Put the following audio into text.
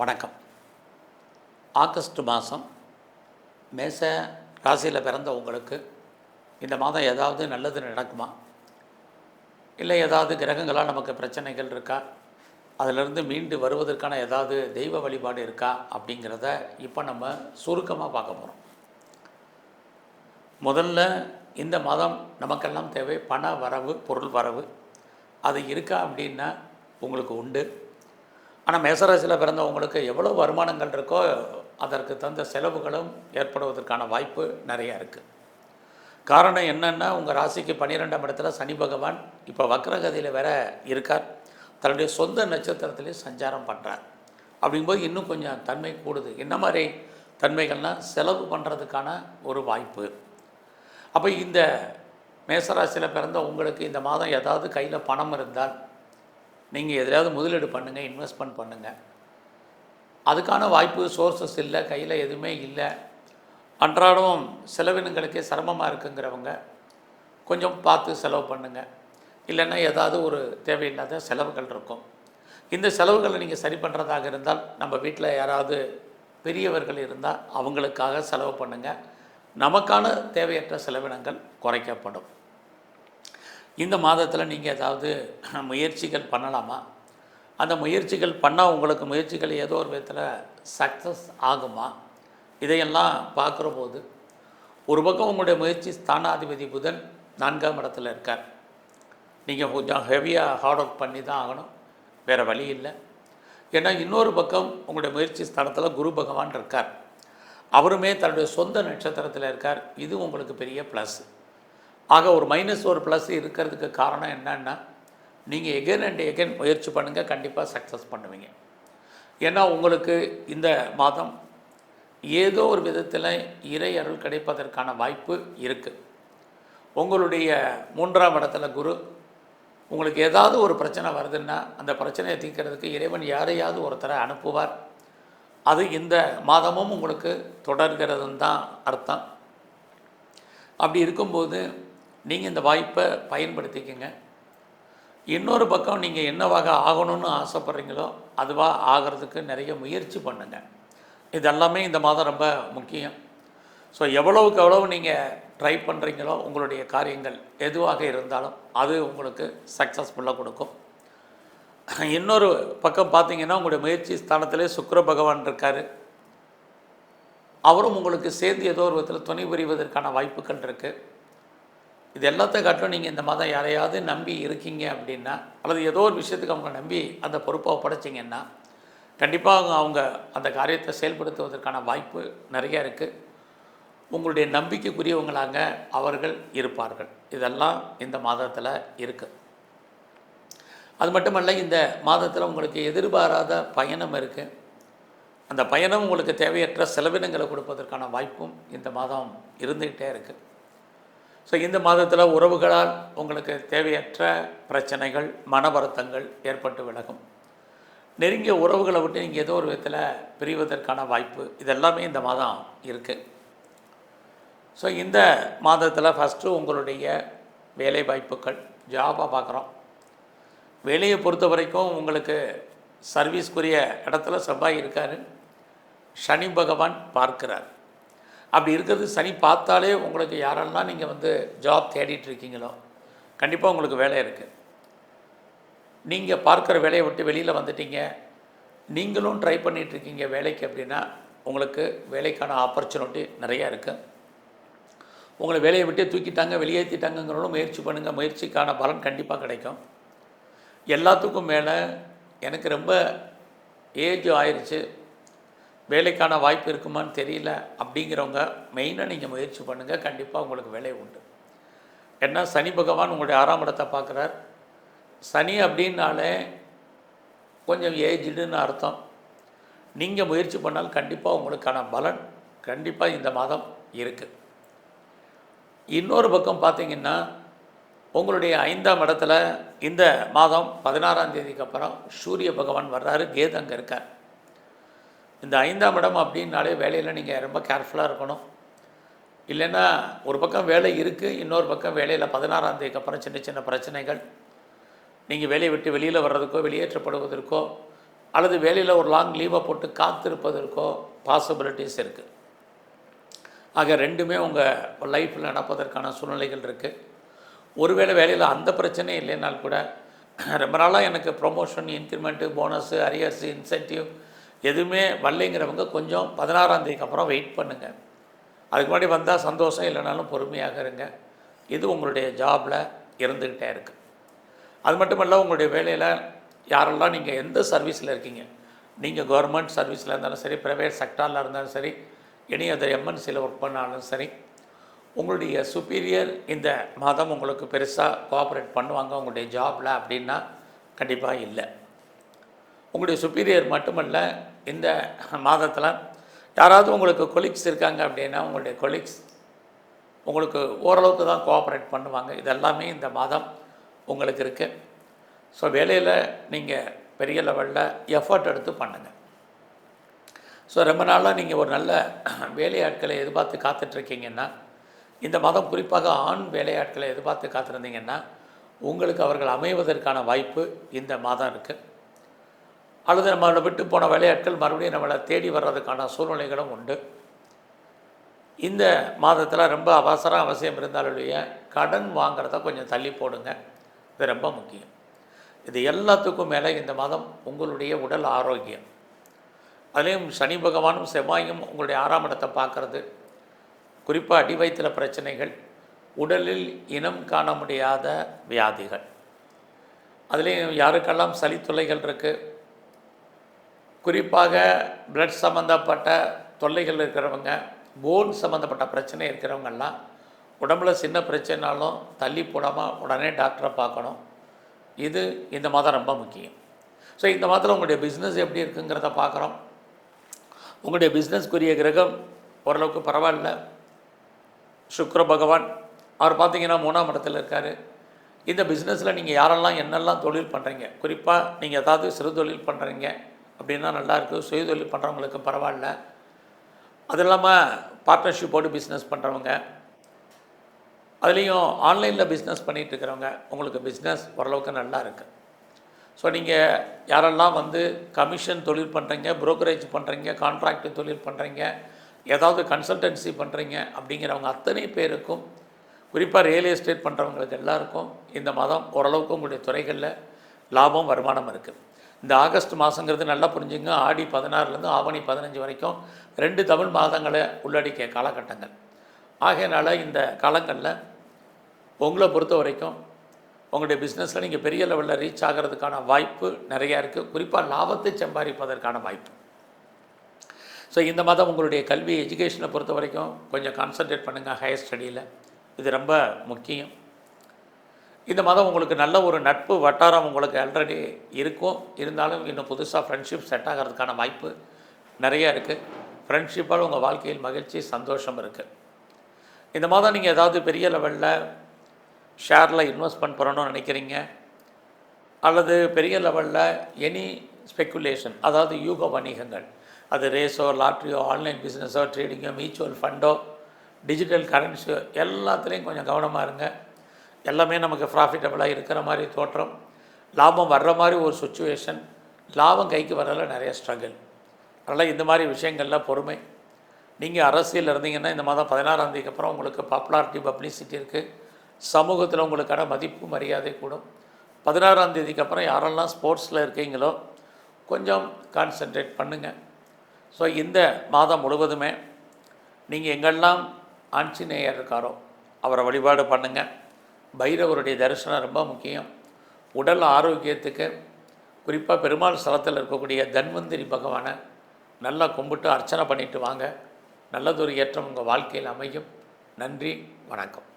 வணக்கம். ஆகஸ்ட் மாதம் மேச ராசியில் பிறந்த உங்களுக்கு இந்த மாதம் ஏதாவது நல்லது நடக்குமா? இல்லை ஏதாவது கிரகங்களாக நமக்கு பிரச்சனைகள் இருக்கா? அதிலிருந்து மீண்டு வருவதற்கான ஏதாவது தெய்வ வழிபாடு இருக்கா? அப்படிங்கிறத இப்போ நம்ம சுருக்கமாக பார்க்க போகிறோம் முதல்ல இந்த மாதம் நமக்கெல்லாம் தேவை பண வரவு பொருள் வரவு. அது இருக்கா அப்படின்னா உங்களுக்கு உண்டு. ஆனால் மேசராசியில் பிறந்தவங்களுக்கு எவ்வளோ வருமானங்கள் இருக்கோ அதற்கு தகுந்த செலவுகளும் ஏற்படுவதற்கான வாய்ப்பு நிறையா இருக்குது காரணம் என்னென்னா உங்கள் ராசிக்கு பன்னிரெண்டாம் இடத்துல சனி பகவான் இப்போ வக்ரகதியில் வேற இருக்கார். தன்னுடைய சொந்த நட்சத்திரத்திலே சஞ்சாரம் பண்ணுறார் அப்படிங்கும்போது இன்னும் கொஞ்சம் தன்மை கூடுது. என்ன மாதிரி தன்மைகள்னால் செலவு பண்ணுறதுக்கான ஒரு வாய்ப்பு. அப்போ இந்த மேசராசியில் பிறந்த உங்களுக்கு இந்த மாதம் ஏதாவது கையில் பணம் இருந்தால் நீங்கள் எதிலையாவது முதலீடு பண்ணுங்கள் இன்வெஸ்ட்மெண்ட் பண்ணுங்கள் அதுக்கான வாய்ப்பு சோர்சஸ் இல்லை கையில் எதுவுமே இல்லை. அன்றாடம் செலவினங்களுக்கே சிரமமாக இருக்குங்கிறவங்க கொஞ்சம் பார்த்து செலவு பண்ணுங்கள் இல்லைன்னா ஏதாவது ஒரு தேவையில்லாத செலவுகள் இருக்கும். இந்த செலவுகளை நீங்கள் சரி பண்ணுறதாக இருந்தால் நம்ம வீட்டில் யாராவது பெரியவர்கள் இருந்தால் அவங்களுக்காக செலவு பண்ணுங்கள் நமக்கான தேவையற்ற செலவினங்கள் குறைக்கப்படும். இந்த மாதத்தில் நீங்கள் ஏதாவது முயற்சிகள் பண்ணலாமா? அந்த முயற்சிகள் பண்ணால் உங்களுக்கு முயற்சிகள் ஏதோ ஒரு விதத்தில் சக்ஸஸ் ஆகுமா? இதையெல்லாம் பார்க்குற போது ஒரு பக்கம் உங்களுடைய முயற்சி ஸ்தானாதிபதி புதன் நான்காம் இடத்துல இருக்கார். நீங்கள் கொஞ்சம் ஹெவியாக ஹார்ட் ஒர்க் பண்ணி தான் ஆகணும். வேறு வழி இல்லை. ஏன்னா இன்னொரு பக்கம் உங்களுடைய முயற்சி ஸ்தானத்தில் குரு பகவான் இருக்கார். அவருமே தன்னுடைய சொந்த நட்சத்திரத்தில் இருக்கார். இது உங்களுக்கு பெரிய ப்ளஸ்ஸு ஆக ஒரு மைனஸ் ஒரு ப்ளஸ் இருக்கிறதுக்கு காரணம் என்னென்னா நீங்கள் எகைன் அண்ட் எகைன் முயற்சி பண்ணுங்கள் கண்டிப்பாக சக்ஸஸ் பண்ணுவீங்க. ஏன்னா உங்களுக்கு இந்த மாதம் ஏதோ ஒரு விதத்தில் இறை அருள் கிடைப்பதற்கான வாய்ப்பு இருக்குது உங்களுடைய மூன்றாம் இடத்துல குரு உங்களுக்கு ஏதாவது ஒரு பிரச்சனை வருதுன்னா அந்த பிரச்சனையை தீர்க்கிறதுக்கு இறைவன் யாரையாவது ஒருத்தரை அனுப்புவார். அது இந்த மாதமும் உங்களுக்கு தொடர்கிறதுன்னு தான் அர்த்தம். அப்படி இருக்கும்போது நீங்கள் இந்த வாய்ப்பை பயன்படுத்திக்கங்க. இன்னொரு பக்கம் நீங்கள் என்னவாக ஆகணும்னு ஆசைப்பட்றீங்களோ அதுவாக ஆகிறதுக்கு நிறைய முயற்சி பண்ணுங்கள் இதெல்லாமே இந்த மாதம் ரொம்ப முக்கியம். ஸோ எவ்வளவுக்கு எவ்வளவு நீங்கள் ட்ரை பண்ணுறீங்களோ உங்களுடைய காரியங்கள் எதுவாக இருந்தாலும் அது உங்களுக்கு சக்ஸஸ்ஃபுல்லாக கொடுக்கும். இன்னொரு பக்கம் பார்த்தீங்கன்னா உங்களுடைய முயற்சி ஸ்தானத்திலே சுக்கர பகவான் இருக்கார். அவரும் உங்களுக்கு சேர்ந்து ஏதோ ஒரு விதத்தில் துணை புரிவதற்கான வாய்ப்புகள் இருக்குது இது எல்லாத்தையும் காட்டிலும் நீங்கள் இந்த மாதம் யாரையாவது நம்பி இருக்கீங்க அப்படின்னா அல்லது ஏதோ ஒரு விஷயத்துக்கு அவங்க நம்பி அந்த பொறுப்பை ஒப்படைச்சிங்கன்னா கண்டிப்பாக அவங்க அவங்க அந்த காரியத்தை செயல்படுத்துவதற்கான வாய்ப்பு நிறைய இருக்குது உங்களுடைய நம்பிக்கைக்குரியவங்களாக அவர்கள் இருப்பார்கள். இதெல்லாம் இந்த மாதத்தில் இருக்குது அது மட்டுமல்ல இந்த மாதத்தில் உங்களுக்கு எதிர்பாராத பயணம் இருக்குது அந்த பயணம் உங்களுக்கு தேவையற்ற செலவினங்களை கொடுப்பதற்கான வாய்ப்பும் இந்த மாதம் இருந்துக்கிட்டே இருக்குது ஸோ இந்த மாதத்தில் உறவுகளால் உங்களுக்கு தேவையற்ற பிரச்சனைகள் மன வருத்தங்கள் ஏற்பட்டு விலகும். நெருங்கிய உறவுகளை விட்டு நீங்கள் ஏதோ ஒரு விதத்தில் பிரிவதற்கான வாய்ப்பு இதெல்லாமே இந்த மாதம் இருக்குது ஸோ இந்த மாதத்தில் ஃபஸ்ட்டு உங்களுடைய வேலை வாய்ப்புகள் ஜாபாக பார்க்குறோம் வேலையை பொறுத்த வரைக்கும் உங்களுக்கு சர்வீஸ்க்குரிய இடத்துல செவ்வாய் இருக்கார். சனி பகவான் பார்க்கிறார். அப்படி இருக்கிறது சனி பார்த்தாலே உங்களுக்கு யாரெல்லாம் நீங்கள் வந்து ஜாப் தேடிட்டு இருக்கீங்களோ கண்டிப்பாக உங்களுக்கு வேலை இருக்குது நீங்கள் பார்க்குற வேலையை விட்டு வெளியில் வந்துட்டீங்க. நீங்களும் ட்ரை பண்ணிகிட்ருக்கீங்க வேலைக்கு அப்படின்னா உங்களுக்கு வேலைக்கான ஆப்பர்ச்சுனிட்டி நிறையா இருக்குது உங்களை வேலையை விட்டே தூக்கிட்டாங்க வெளியேற்றிட்டாங்கங்கிறோட முயற்சி பண்ணுங்கள் முயற்சிக்கான பலன் கண்டிப்பாக கிடைக்கும். எல்லாத்துக்கும் மேலே எனக்கு ரொம்ப ஏஜ் ஆயிடுச்சு வேலைக்கான வாய்ப்பு இருக்குமான்னு தெரியல அப்படிங்கிறவங்க மெயினாக நீங்கள் முயற்சி பண்ணுங்கள் கண்டிப்பாக உங்களுக்கு வேலை உண்டு. ஏன்னா சனி பகவான் உங்களுடைய ஆறாம் இடத்தை பார்க்குறார். சனி அப்படின்னாலே கொஞ்சம் ஏஜ்டுன்னு அர்த்தம். நீங்கள் முயற்சி பண்ணால் கண்டிப்பாக உங்களுக்கான பலன் கண்டிப்பாக இந்த மாதம் இருக்குது இன்னொரு பக்கம் பார்த்தீங்கன்னா உங்களுடைய ஐந்தாம் இடத்துல இந்த மாதம் பதினாறாம் தேதிக்கு அப்புறம் சூரிய பகவான் வர்றாரு கேது அங்கே இருக்கார். இந்த ஐந்தாம் இடம் அப்படின்னாலே வேலையில் நீங்கள் ரொம்ப கேர்ஃபுல்லாக இருக்கணும். இல்லைன்னா ஒரு பக்கம் வேலை இருக்குது இன்னொரு பக்கம் வேலையில் பதினாறாம் தேதிக்கு அப்புறம் சின்ன சின்ன பிரச்சனைகள். நீங்கள் வேலையை விட்டு வெளியில் வர்றதுக்கோ வெளியேற்றப்படுவதற்கோ அல்லது வேலையில் ஒரு லாங் லீவை போட்டு காத்திருப்பதற்கோ பாசிபிலிட்டிஸ் இருக்குது ஆக ரெண்டுமே உங்கள் லைஃப்பில் நடப்பதற்கான சூழ்நிலைகள் இருக்குது ஒருவேளை வேலையில் அந்த பிரச்சனை இல்லைனாலும் கூட ரொம்ப நாளாக எனக்கு promotion increment bonus arrears incentive எதுவுமே வரலைங்கிறவங்க கொஞ்சம் பதினாறாம் தேதிக்கு அப்புறம் வெயிட் பண்ணுங்கள் அதுக்கு முன்னாடி வந்தால் சந்தோஷம் இல்லைனாலும் பொறுமையாக இருங்க. இது உங்களுடைய ஜாபில் இருந்துக்கிட்டே இருக்குது அது மட்டும் இல்லை உங்களுடைய வேலையில் யாரெல்லாம் நீங்கள் எந்த சர்வீஸில் இருக்கீங்க? நீங்கள் கவர்மெண்ட் சர்வீஸில் இருந்தாலும் சரி ப்ரைவேட் செக்டாரில் இருந்தாலும் சரி இனி அதை எம்என்சியில் ஒர்க் பண்ணாலும் சரி உங்களுடைய சுப்பீரியர் இந்த மாதம் உங்களுக்கு பெருசாக கோஆப்ரேட் பண்ணுவாங்க உங்களுடைய ஜாபில் அப்படின்னா கண்டிப்பாக இல்லை. உங்களுடைய சுப்பீரியர் மட்டுமல்ல இந்த மாதத்தில் யாராவது உங்களுக்கு கொலீக்ஸ் இருக்காங்க அப்படின்னா உங்களுடைய கொலீக்ஸ் உங்களுக்கு ஓரளவுக்கு தான் கோஆப்ரேட் பண்ணுவாங்க. இதெல்லாமே இந்த மாதம் உங்களுக்கு இருக்குது ஸோ வேலையில் நீங்கள் பெரிய லெவலில் எஃபர்ட் எடுத்து பண்ணுங்கள் ஸோ ரொம்ப நாளாக நீங்கள் ஒரு நல்ல வேலையாட்களை எதிர்பார்த்து காத்துட்ருக்கீங்கன்னா இந்த மாதம் குறிப்பாக ஆண் வேலையாட்களை எதிர்பார்த்து காத்திருந்தீங்கன்னா உங்களுக்கு அவர்கள் அமைவதற்கான வாய்ப்பு இந்த மாதம் இருக்குது அல்லது நம்மளை விட்டு போன விளையாட்கள் மறுபடியும் நம்மளை தேடி வர்றதுக்கான சூழ்நிலைகளும் உண்டு. இந்த மாதத்தில் ரொம்ப அவசரம் அவசியம் இருந்தாலுடைய கடன் வாங்குறத கொஞ்சம் தள்ளி போடுங்க. இது ரொம்ப முக்கியம். இது எல்லாத்துக்கும் மேலே இந்த மாதம் உங்களுடைய உடல் ஆரோக்கியம். அதுலேயும் சனி பகவானும் செவ்வாயும் உங்களுடைய ஆறாம் இடத்தை பார்க்குறது. குறிப்பாக அடி பிரச்சனைகள் உடலில் இனம் காண முடியாத வியாதிகள். அதுலேயும் யாருக்கெல்லாம் சளி தொல்லைகள் இருக்குது குறிப்பாக பிளட் சம்மந்தப்பட்ட தொல்லைகள் இருக்கிறவங்க போன் சம்மந்தப்பட்ட பிரச்சனை இருக்கிறவங்கெல்லாம் உடம்புல சின்ன பிரச்சனைனாலும் தள்ளி போடாமல் உடனே டாக்டரை பார்க்கணும். இது இந்த மாதம் ரொம்ப முக்கியம். ஸோ இந்த மாதத்தில் உங்களுடைய பிஸ்னஸ் எப்படி இருக்குங்கிறத பார்க்குறோம். உங்களுடைய பிஸ்னஸ்க்குரிய கிரகம் ஓரளவுக்கு பரவாயில்ல. சுக்ர பகவான் அவர் பார்த்தீங்கன்னா மூணாம் இடத்துல இருக்கார். இந்த பிஸ்னஸில் நீங்கள் யாரெல்லாம் என்னெல்லாம் தொழில் பண்ணுறீங்க குறிப்பாக நீங்கள் ஏதாவது சிறு தொழில் பண்ணுறீங்க அப்படின்னா நல்லாயிருக்கு. சுய தொழில் பண்ணுறவங்களுக்கு பரவாயில்ல. அது இல்லாமல் பார்ட்னர்ஷிப் போட்டு பிஸ்னஸ் பண்ணுறவங்க அதுலேயும் ஆன்லைனில் பிஸ்னஸ் பண்ணிகிட்டு இருக்கிறவங்க உங்களுக்கு பிஸ்னஸ் ஓரளவுக்கு நல்லா இருக்குது ஸோ நீங்கள் யாரெல்லாம் வந்து கமிஷன் தொழில் பண்ணுறீங்க ப்ரோக்கரேஜ் பண்ணுறீங்க கான்ட்ராக்ட் தொழில் பண்ணுறீங்க ஏதாவது கன்சல்டன்சி பண்ணுறீங்க அப்படிங்கிறவங்க அத்தனை பேருக்கும் குறிப்பாக ரியல் எஸ்டேட் பண்ணுறவங்களுக்கு எல்லாருக்கும் இந்த மாதம் ஓரளவுக்கு உங்களுடைய துறைகளில் லாபம் வருமானம் இருக்குது இந்த ஆகஸ்ட் மாதங்கிறது நல்லா புரிஞ்சுங்க. ஆடி பதினாறுலேருந்து ஆவணி பதினஞ்சு வரைக்கும் ரெண்டு தமிழ் மாதங்களை உள்ளடக்கிய காலகட்டங்கள். ஆகையினால் இந்த காலங்களில் உங்களை பொறுத்த வரைக்கும் உங்களுடைய பிஸ்னஸில் நீங்கள் பெரிய லெவலில் ரீச் ஆகிறதுக்கான வாய்ப்பு நிறையா இருக்குது குறிப்பாக லாபத்தை சம்பாதிப்பதற்கான வாய்ப்பு. ஸோ இந்த மாதம் உங்களுடைய கல்வி எஜுகேஷனை பொறுத்த வரைக்கும் கொஞ்சம் கான்சன்ட்ரேட் பண்ணுங்கள் ஹையர் ஸ்டடியில் இது ரொம்ப முக்கியம். இந்த மாதம் உங்களுக்கு நல்ல ஒரு நட்பு வட்டாரம் உங்களுக்கு ஆல்ரெடி இருக்கும். இருந்தாலும் இன்னும் புதுசாக ஃப்ரெண்ட்ஷிப் செட் ஆகிறதுக்கான வாய்ப்பு நிறைய இருக்குது ஃப்ரெண்ட்ஷிப்பால் உங்கள் வாழ்க்கையில் மகிழ்ச்சி சந்தோஷம் இருக்குது இந்த மாதம் நீங்கள் ஏதாவது பெரிய லெவலில் ஷேரில் இன்வெஸ்ட்மெண்ட் பண்ணணும்னு நினைக்கிறீங்க. அல்லது பெரிய லெவலில் எனி ஸ்பெக்குலேஷன் அதாவது யூக வணிகங்கள். அது ரேஸோ லாட்ரியோ ஆன்லைன் பிஸ்னஸோ ட்ரேடிங்கோ மியூச்சுவல் ஃபண்டோ டிஜிட்டல் கரன்சியோ எல்லாத்துலேயும் கொஞ்சம் கவனமாக இருங்க. எல்லாமே நமக்கு ப்ராஃபிட்டபிளாக இருக்கிற மாதிரி தோற்றம். லாபம் வர்ற மாதிரி ஒரு சுச்சுவேஷன் லாபம் கைக்கு வரல நிறைய ஸ்ட்ரகிள் அதனால் இந்த மாதிரி விஷயங்களில் பொறுமை. நீங்கள் அரசியல் இருந்தீங்கன்னா இந்த மாதம் பதினாறாம் தேதிக்கு அப்புறம் உங்களுக்கு பாப்புலாரிட்டி பப்ளிசிட்டி இருக்குது சமூகத்தில் உங்களுக்கான மதிப்பு மரியாதை கூடும். பதினாறாம் தேதிக்கு அப்புறம் யாரெல்லாம் ஸ்போர்ட்ஸில் இருக்கீங்களோ கொஞ்சம் கான்சென்ட்ரேட் பண்ணுங்கள் ஸோ இந்த மாதம் முழுவதுமே நீங்கள் எங்கெல்லாம் ஆஞ்சநேயர் இருக்காரோ அவரை வழிபாடு பண்ணுங்கள் பைரவருடைய தரிசனம் ரொம்ப முக்கியம். உடல் ஆரோக்கியத்துக்கு குறிப்பாக பெருமாள் ஸ்தலத்தில் இருக்கக்கூடிய தன்வந்திரி பகவானை நல்லா கும்பிட்டு அர்ச்சனை பண்ணிட்டு வாங்க. நல்லதொரு ஏற்றம் உங்கள் வாழ்க்கையில் அமையும். நன்றி வணக்கம்.